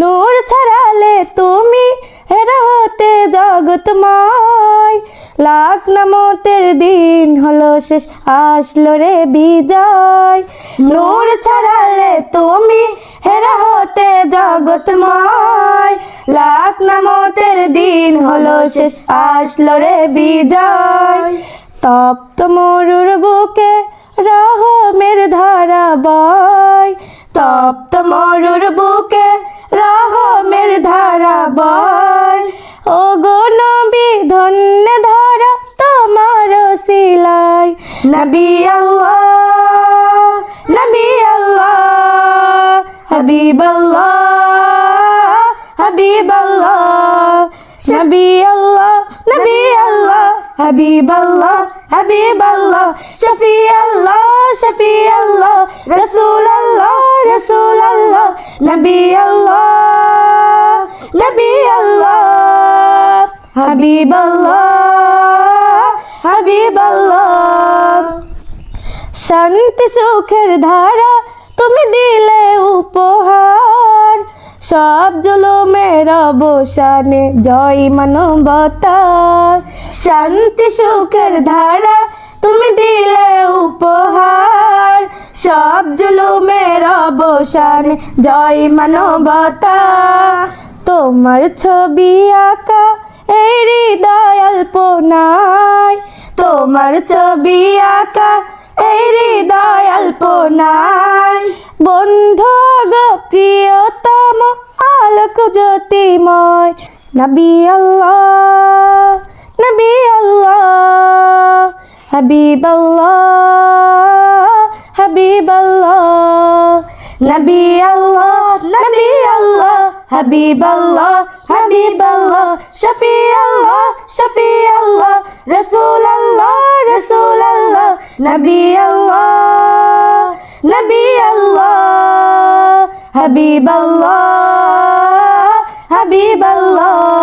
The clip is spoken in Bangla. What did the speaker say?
নূর ছড়ালে তুমি হেরা হতে জগৎময়। লাখ নামতের দিন হলো শেষ, আসলো রে বিজয়। নূর ছড়ালে তুমি হেরা হতে জগৎময়। লাখ নামতের দিন হলো শেষ, আসলো রে বিজয়। তপ্ত মরুর বুকে রহমের বয় ও গো নবী, ধন্য ধারা তোমার সিলাই। নবী আল্লাহ নবী আল্লাহ, হাবিব আল্লাহ হাবিব আল্লাহ। নবী আল্লাহ নবী আল্লাহ, হাবিব আল্লাহ হাবিব আল্লাহ। শফি আল্লাহ শফি আল্লাহ, রসুল আল্লাহ রসুল আল্লাহ। নবী আল্লাহ হাবিব আল্লাহ হাবিব আল্লাহ শান্তি সুখের ধারা তুমি দিলে উপহার। সব জুলুমের অবসানে জয় মানবতা শান্তি সুখের ধারা তুমি দিলে উপহার। সব জুলুমের অবসানে জয় মানবতা। তোমার ছবি আঁকা এই হৃদয় অল্পনায় তোমার ছবি আঁকা এই হৃদয় অল্পনায় বন্ধু প্রিয়তম আলোক জ্যোতিময়, নবী আল্লাহ নবী আল্লাহ, হাবিব আল্লাহ হাবিব আল্লাহ, নবী আল্লাহ। আল্লাহ হাবিব আল্লাহ হাবিব আল্লাহ শফি আল্লাহ শফি আল্লাহ রসুল আল্লাহ রসুল আল্লাহ নবী আল্লাহ নবী আল্লাহ হাবিব আল্লাহ হাবিব আল্লাহ